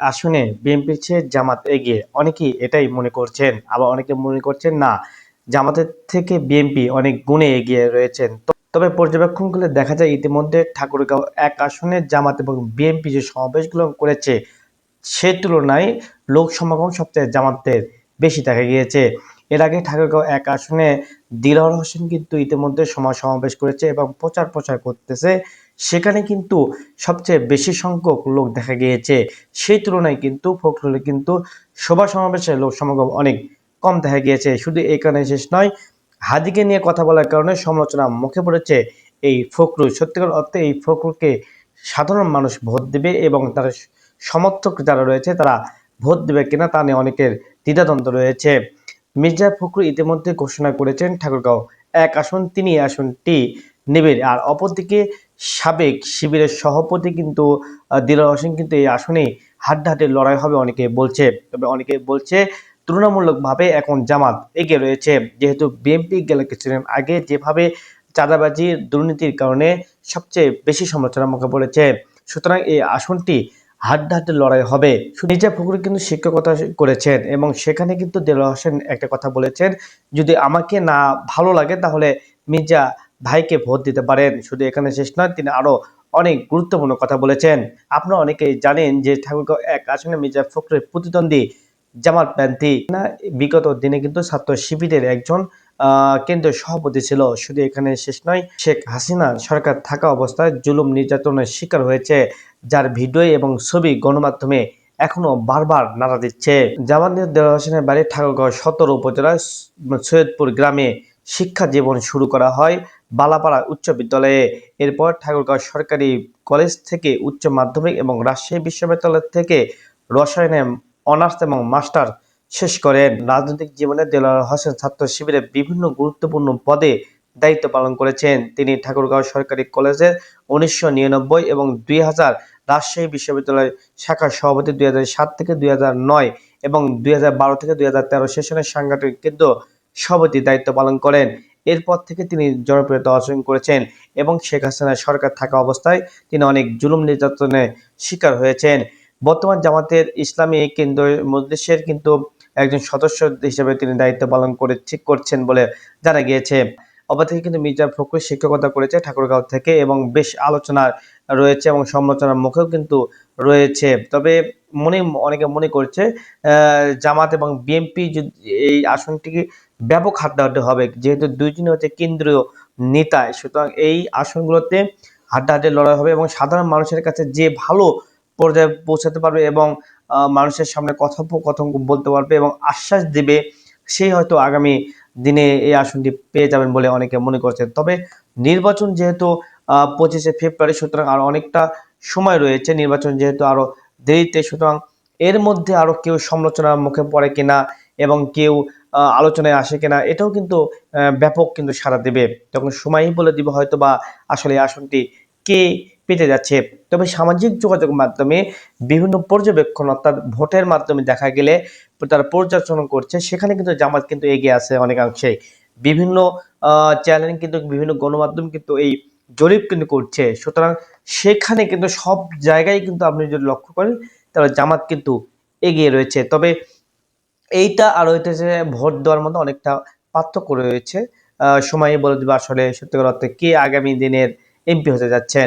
আসনে বিএনপির চেয়ে জামাত এগিয়ে। অনেকেই এটাই মনে করছেন, আবার অনেকে মনে করছেন, না, জামাতের থেকে বিএনপি অনেক গুণে এগিয়ে রয়েছেন। তবে পর্যবেক্ষণ করলে দেখা যায় ইতিমধ্যে ঠাকুরগাঁও এক আসনে জামাত এবং বিএনপি যে সমাবেশগুলো করেছে, সে তুলনায় লোক সমাগম সবচেয়ে জামাতের বেশি দেখা গিয়েছে। এর আগে ঠাকুরগাঁও এক আসনে দিলওয়ার হোসেন কিন্তু ইতিমধ্যে সমাজ সমাবেশ করেছে এবং প্রচার প্রচার করতেছে সেখানে কিন্তু সবচেয়ে বেশি সংখ্যক লোক দেখা গিয়েছে। সেই তুলনায় কিন্তু ফখরুলের কিন্তু সভা সমাবেশে লোক সমাগম অনেক কম দেখা গিয়েছে। শুধু এই কারণে শেষ নয় হাদিকে নিয়ে কথা বলার কারণে সমালোচনা মুখে পড়েছে এই ফখরুল। সত্যিকার অর্থে এই ফখরুলকে সাধারণ মানুষ ভোট দেবে এবং তার সমর্থক যারা রয়েছে তারা ভোট দেবে কিনা তা নিয়ে অনেকের দ্বিধাদ্বন্দ্ব রয়েছে। মির্জা ফখরুল ইতিমধ্যে ঘোষণা করেছেন, ঠাকুরগাঁও এক আসন তিনি আসনটি নেবেন। আর অপরদিকে সাবেক শিবিরের সভাপতি কিন্তু দিলওয়ার হোসেন কিন্তু এই আসনে হাড্ডাহাড্ডি লড়াই হবে অনেকে বলছে। তবে অনেকে বলছে তুলনামূলকভাবে এখন জামাত এগিয়ে রয়েছে। যেহেতু বিএনপি গেল কিছুদিন আগে যেভাবে চাঁদাবাজি, দুর্নীতির কারণে সবচেয়ে বেশি সমালোচনার মুখে পড়েছে, সুতরাং এই আসনটি হাড্ডাহাড্ডি লড়াই হবে। মির্জা ফখরুল কিন্তু শিক্ষকতা করেছেন এবং সেখানে কিন্তু দেলোয়ার হোসেন একটা কথা বলেছেন, যদি আমাকে না ভালো লাগে তাহলে মির্জা ভাইকে ভোট দিতে পারেন। শুধু এখানে শেষ নয়, তিনি আরও অনেক গুরুত্বপূর্ণ কথা বলেছেন। আপনারা অনেকেই জানেন যে ঠাকুরগাঁও এক আসনে মির্জা ফখরের প্রতিদ্বন্দ্বী জামাত প্যান্থি না, বিগত দিনে কিন্তু ছাত্র শিবিরের একজন কেন্দ্রীয় সভাপতি ছিল। শুধু এখানে শেষ নয়, শেখ হাসিনা সরকার থাকা অবস্থায় জুলুম নির্যাতনের শিকার হয়েছে, যার ভিডিও এবং ছবি গণমাধ্যমে এখনও বারবার নাড়া দিচ্ছে। জামাত নেতা দেওয়ার হোসেনের বাড়ি ঠাকুরগাঁও সদর উপজেলার সৈয়দপুর গ্রামে শিক্ষা জীবন শুরু করা হয় বালাপাড়া উচ্চ বিদ্যালয়ে। এরপর ঠাকুরগাঁও সরকারি কলেজ থেকে উচ্চ মাধ্যমিক এবং রাজশাহী বিশ্ববিদ্যালয় থেকে রসায়নে অনার্স এবং মাস্টার শেষ করেন। রাজনৈতিক জীবনে দেলোয়ার হোসেন ছাত্র শিবিরে বিভিন্ন গুরুত্বপূর্ণ পদে দায়িত্ব পালন করেছেন। তিনি ঠাকুরগাঁও সরকারি কলেজের উনিশশো নিরানব্বই এবং দুই হাজার রাজশাহী বিশ্ববিদ্যালয় শাখার সভাপতি দুই সাত থেকে দুই হাজার নয় এবং দুই হাজার বারো থেকে দুই হাজার তেরো সেশনের সাংগঠনিক কেন্দ্র সভাপতি দায়িত্ব পালন করেন। এরপর থেকে তিনি জনপ্রিয়তা অর্জন করেছেন এবং শেখ হাসিনার সরকার থাকা অবস্থায় তিনি অনেক জুলুম নির্যাতনের শিকার হয়েছেন। বর্তমান জামাতের ইসলামী কেন্দ্র মজলিসের কিন্তু একজন সদস্য হিসেবে তিনি দায়িত্ব পালন করে ঠিক করছেন বলে জানা গিয়েছে। অপরদিকে কিন্তু মির্জা ফখরুল শিক্ষকতা করেছে ঠাকুরগাঁও থেকে এবং বেশ আলোচনা রয়েছে এবং সমালোচনার মুখেও কিন্তু রয়েছে। তবে মনে, অনেকে মনে করছে জামাত এবং বিএনপি এই আসনটিকে ব্যাপক হাড্ডাহাড্ডি হবে, যেহেতু দুইজনই হচ্ছে কেন্দ্রীয় নেতা। সুতরাং এই আসনগুলোতে হাড্ডাহাড্ডি লড়াই হবে এবং সাধারণ মানুষের কাছে যে ভালো পর্যায়ে পৌঁছাতে পারবে এবং মানুষের সামনে কথোপকথন বলতে পারবে এবং আশ্বাস দেবে সেই হয়তো আগামী দিনে এই আসনটি পেয়ে যাবেন বলে অনেকে মনে করছেন। তবে নির্বাচন যেহেতু পঁচিশে ফেব্রুয়ারি, সুতরাং আরও অনেকটা সময় রয়েছে। নির্বাচন যেহেতু আরও দেরিতে, সুতরাং এর মধ্যে আরও কেউ সমালোচনার মুখে পড়ে কিনা এবং কেউ আলোচনায় আসে কিনা, এটাও কিন্তু ব্যাপক কিন্তু সাড়া দেবে। তখন সময়ই বলে দিবে হয়তো বা আসলে আসনটি কে পেতে যাচ্ছে? তবে সামাজিক যোগাযোগ মাধ্যমে বিভিন্ন পর্যবেক্ষণ অর্থাৎ ভোটের মাধ্যমে দেখা গেলে তারা পর্যালোচনা করছে। সেখানে কিন্তু জামাত কিন্তু এগিয়ে আছে অনেকাংশে বিভিন্ন চ্যানেল কিন্তু, বিভিন্ন গণমাধ্যম কিন্তু এই জরিপ কিন্তু করছে। সুতরাং সেখানে কিন্তু সব জায়গায় কিন্তু আপনি যদি লক্ষ্য করেন, তাহলে জামাত কিন্তু এগিয়ে রয়েছে। তবে এইটা আর হইতেছে ভোট দেওয়ার মধ্যে অনেকটা পার্থক্য রয়েছে। সময় বলে দেবে আসলে সত্যিকার অর্থে কে আগামী দিনের এমপি হতে যাচ্ছেন।